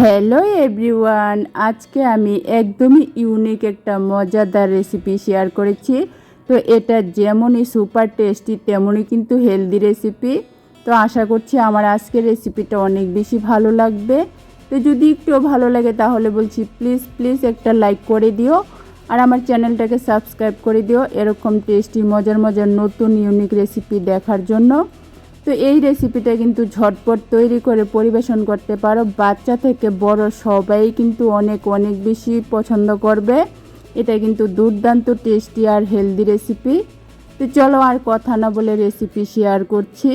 Hello everyone আজকে আমি একদমই ইউনিক একটা মজাদার রেসিপি শেয়ার করেছি। তো এটা যেমনই সুপার টেস্টি তেমনই কিন্তু হেলদি রেসিপি তো আশা করছি আমার আজকের রেসিপিটা অনেক বেশি ভালো লাগবে। তো যদি একটু ভালো লাগে তাহলে বলছি প্লিজ প্লিজ একটা লাইক করে দিও। আর আমার চ্যানেলটাকে সাবস্ক্রাইব করে দিও এরকম টেস্টি মজার মজার নতুন ইউনিক রেসিপি দেখার জন্য। তো এই রেসিপিটা কিন্তু ঝটপট তৈরি করে পরিবেশন করতে পারো। বাচ্চা থেকে বড় সবাই কিন্তু অনেক অনেক বেশি পছন্দ করবে। এটা কিন্তু দুর্দান্ত টেস্টি আর হেলদি রেসিপি তো চলো আর কথা না বলে রেসিপি শেয়ার করছি।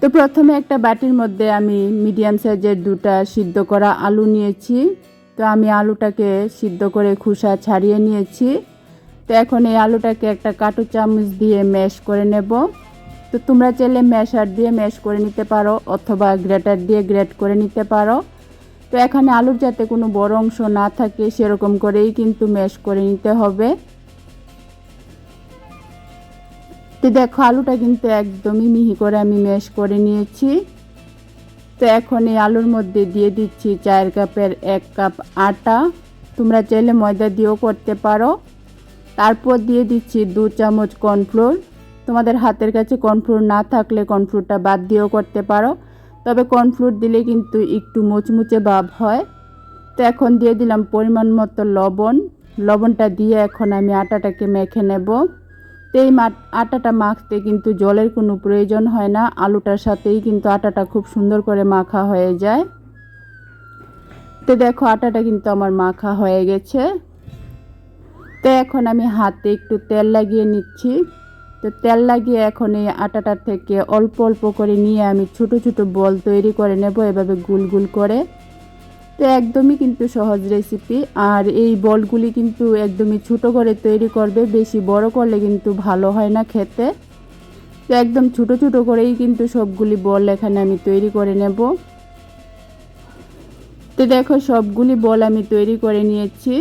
তো প্রথমে একটা বাটির মধ্যে আমি মিডিয়াম সাইজের দুটা সিদ্ধ করা আলু নিয়েছি। তো আমি আলুটাকে সিদ্ধ করে খোসা ছাড়িয়ে নিয়েছি। তো এখন এই আলুটাকে একটা কাটু চামচ দিয়ে ম্যাশ করে নেব। তো তোমরা চাইলে ম্যাশার দিয়ে ম্যাশ করে নিতে পারো অথবা গ্রেটার দিয়ে গ্রেট করে নিতে পারো। তো এখানে আলুর যাতে কোনো বড় অংশ না থাকে সেরকম করেই কিন্তু ম্যাশ করে নিতে হবে। তো দেখো আলুটা কিন্তু একদমই মিহি করে আমি ম্যাশ করে নিয়েছি। তো এখন এই আলুর মধ্যে দিয়ে দিচ্ছি চায়ের কাপের এক কাপ আটা। তোমরা চাইলে ময়দা দিয়েও করতে পারো। তারপর দিয়ে দিচ্ছি দু চামচ কর্নফ্লোর তোমাদের হাতের কাছে কর্নফ্লোর না থাকলে কর্নফ্লোরটা বাদ দিয়েও করতে পারো। তবে কর্নফ্লোর দিলে কিন্তু একটু মুচমুচে ভাব হয়। তো এখন দিয়ে দিলাম পরিমাণ মতো লবণ। লবণটা দিয়ে এখন আমি আটাটাকে মেখে নেব। তো এই আটাটা মাখতে কিন্তু জলের কোনো প্রয়োজন হয় না। আলুটার সাথেই কিন্তু আটাটা খুব সুন্দর করে মাখা হয়ে যায়। তো দেখো আটাটা কিন্তু আমার মাখা হয়ে গেছে। তো এখন আমি হাতে একটু তেল লাগিয়ে নিচ্ছি। তো তেল লাগিয়ে এখন এই আটাটার থেকে অল্প অল্প করে নিয়ে আমি ছোট ছোট বল তৈরি করে নেব, এভাবে গুল গুল করে। তো একদমই কিন্তু সহজ রেসিপি আর এই বলগুলি কিন্তু একদমই ছোট করে তৈরি করবে, বেশি বড় করলে কিন্তু ভালো হয় না খেতে। তো একদম ছোট ছোট করেই কিন্তু সবগুলি বল এখানে আমি তৈরি করে নেব। তো দেখো সবগুলি বল আমি তৈরি করে নিয়েছি।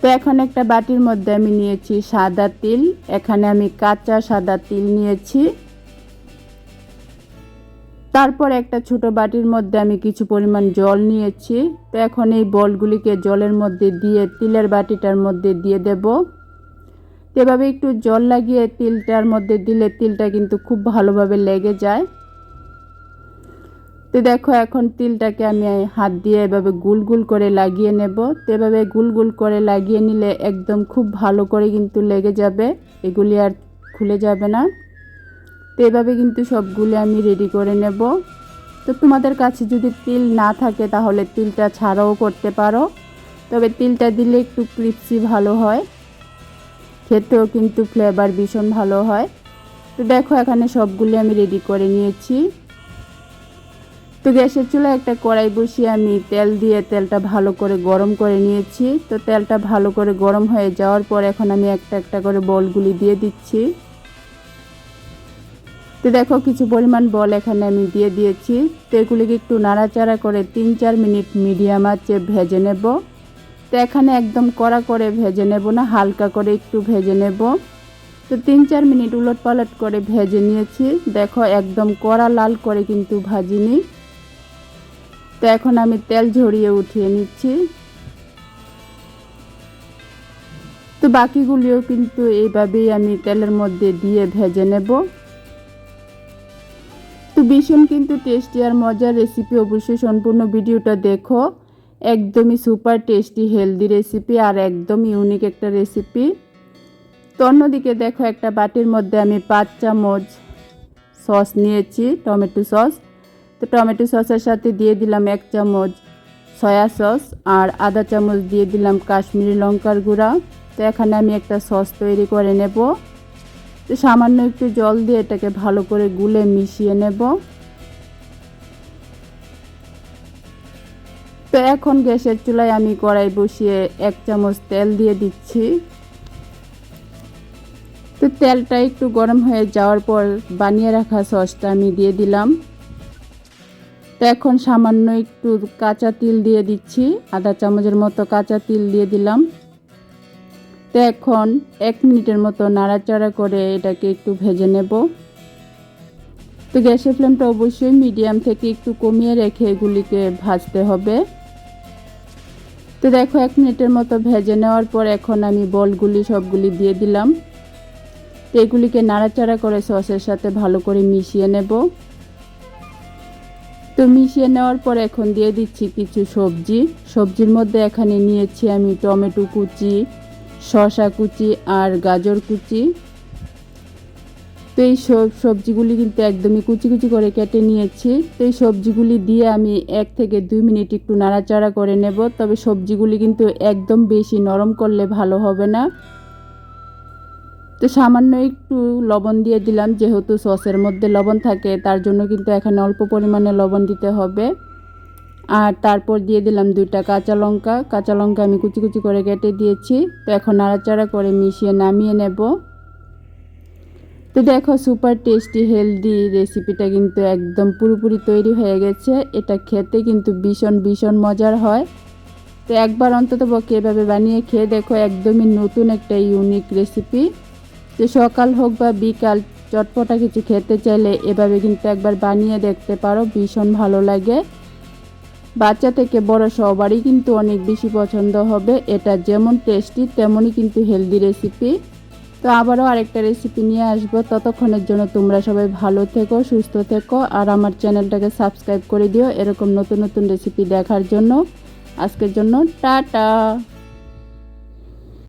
তো এখন একটা বাটির মধ্যে আমি নিয়েছি সাদা তিল, এখানে আমি কাঁচা সাদা তিল নিয়েছি। তারপর একটা ছোট বাটির মধ্যে আমি কিছু পরিমাণ জল নিয়েছি। তো এখন এই বলগুলিকে জলের মধ্যে দিয়ে, তিলের বাটিটার মধ্যে দিয়ে দেব। এভাবে একটু জল লাগিয়ে তিলটার মধ্যে দিলে তিলটা কিন্তু খুব ভালোভাবে লেগে যায়। তো দেখো, এখন তিলটাকে আমি হাত দিয়ে এভাবে গুল গুল করে লাগিয়ে নেব। তো এভাবে গুল গুল করে লাগিয়ে নিলে একদম খুব ভালো করে কিন্তু লেগে যাবে। এগুলি আর খুলে যাবে না। তো এভাবে কিন্তু সবগুলি আমি রেডি করে নেব। তো তোমাদের কাছে যদি তিল না থাকে তাহলে তিলটা ছাড়াও করতে পারো। তবে তিলটা দিলে একটু ক্রিপসি ভালো হয়। খেতেও কিন্তু ফ্লেভার ভীষণ ভালো হয়। তো দেখো, এখানে সবগুলি আমি রেডি করে নিয়েছি। তো গ্যাসের চুলা একটা কড়াই বসিয়ে আমি তেল দিয়ে তেলটা ভালো করে গরম করে নিয়েছি। তো তেলটা ভালো করে গরম হয়ে যাওয়ার পর এখন আমি একটা একটা করে বলগুলি দিয়ে দিচ্ছি। তো দেখো কিছু পরিমাণ বল এখানে আমি দিয়ে দিয়েছি। তো এগুলিকে একটু নাড়াচাড়া করে তিন চার মিনিট মিডিয়াম আঁচে ভেজে নেব। তো এখানে একদম কড়া করে ভেজে নেব না, হালকা করে একটু ভেজে নেব। তো তিন চার মিনিট উলট পালট করে ভেজে নিয়েছি। দেখো একদম কড়া লাল করে কিন্তু ভাজিনি। তো এখন আমি তেল ঝরিয়ে উঠিয়ে নিচ্ছি। তো বাকিগুলিও কিন্তু এইভাবেই আমি তেলের মধ্যে দিয়ে ভেজে নেব। তো ভীষণ কিন্তু টেস্টি আর মজার রেসিপি অবশ্যই সম্পূর্ণ ভিডিওটা দেখো। একদমই সুপার টেস্টি হেলদি রেসিপি আর একদম ইউনিক একটা রেসিপি তো অন্যদিকে দেখো একটা বাটির মধ্যে আমি পাঁচ চামচ সস নিয়েছি টমেটো সস তো টমেটো সসের সাথে দিয়ে দিলাম এক চামচ সয়া সস আর আধা চামচ দিয়ে দিলাম কাশ্মীরি লঙ্কার গুঁড়া। তো এখানে আমি একটা সস তৈরি করে নেব। তো সামান্য একটু জল দিয়ে এটাকে ভালো করে গুলে মিশিয়ে নেব। তো এখন গ্যাসের চুলায় আমি কড়াই বসিয়ে এক চামচ তেল দিয়ে দিচ্ছি। তো তেলটা একটু গরম হয়ে যাওয়ার পর বানিয়ে রাখা সসটা আমি দিয়ে দিলাম। তো এখন সামান্য একটু কাঁচা তিল দিয়ে দিচ্ছি, আধা চামচের মতো কাঁচা তিল দিয়ে দিলাম। তো এখন এক মিনিটের মতো নাড়াচাড়া করে এটাকে একটু ভেজে নেব। তো গ্যাসের ফ্লেমটা অবশ্যই মিডিয়াম থেকে একটু কমিয়ে রেখে এগুলিকে ভাজতে হবে। তো দেখো, এক মিনিটের মতো ভেজে নেওয়ার পর এখন আমি বলগুলি সবগুলি দিয়ে দিলাম। তো এগুলিকে নাড়াচাড়া করে সসের সাথে ভালো করে মিশিয়ে নেব। তো মিশিয়ে নেওয়ার পর এখন দিয়ে দিচ্ছি কিছু সবজি। সবজির মধ্যে এখানে নিয়েছি আমি টমেটো কুচি, শসা কুচি আর গাজর কুচি। তো এই সব সবজিগুলি কিন্তু একদমই কুচি কুচি করে কেটে নিয়েছি। তো এই সবজিগুলি দিয়ে আমি এক থেকে দুই মিনিট একটু নাড়াচাড়া করে নেব। তবে সবজিগুলি কিন্তু একদম বেশি নরম করলে ভালো হবে না। তো সামান্য একটু লবণ দিয়ে দিলাম, যেহেতু সসের মধ্যে লবণ থাকে, তার জন্য কিন্তু এখানে অল্প পরিমাণে লবণ দিতে হবে। আর তারপর দিয়ে দিলাম দুইটা কাঁচা লঙ্কা। কাঁচা লঙ্কা আমি কুচি কুচি করে কেটে দিয়েছি। তো এখন নাড়াচাড়া করে মিশিয়ে নামিয়ে নেব। তো দেখো, সুপার টেস্টি, হেলদি রেসিপিটা কিন্তু একদম পুরোপুরি তৈরি হয়ে গেছে। এটা খেতে কিন্তু ভীষণ ভীষণ মজার হয়। তো একবার অন্তত পক্ষে এভাবে বানিয়ে খেয়ে দেখো, একদমই নতুন একটা, ইউনিক রেসিপি। তো সকাল হোক বা বিকাল, চটপটা কিছু খেতে চাইলে এভাবে কিন্তু একবার বানিয়ে দেখতে পারো, ভীষণ ভালো লাগে। বাচ্চা থেকে বড় সবারই কিন্তু অনেক বেশি পছন্দ হবে, এটা যেমন টেস্টি তেমনই কিন্তু হেলদি রেসিপি তো আবারও আরেকটা রেসিপি নিয়ে আসব, ততক্ষণের জন্য তোমরা সবাই ভালো থেকো, সুস্থ থেকো, আর আমার চ্যানেলটাকে সাবস্ক্রাইব করে দিও এরকম নতুন নতুন রেসিপি দেখার জন্য। আজকের জন্য টাটা!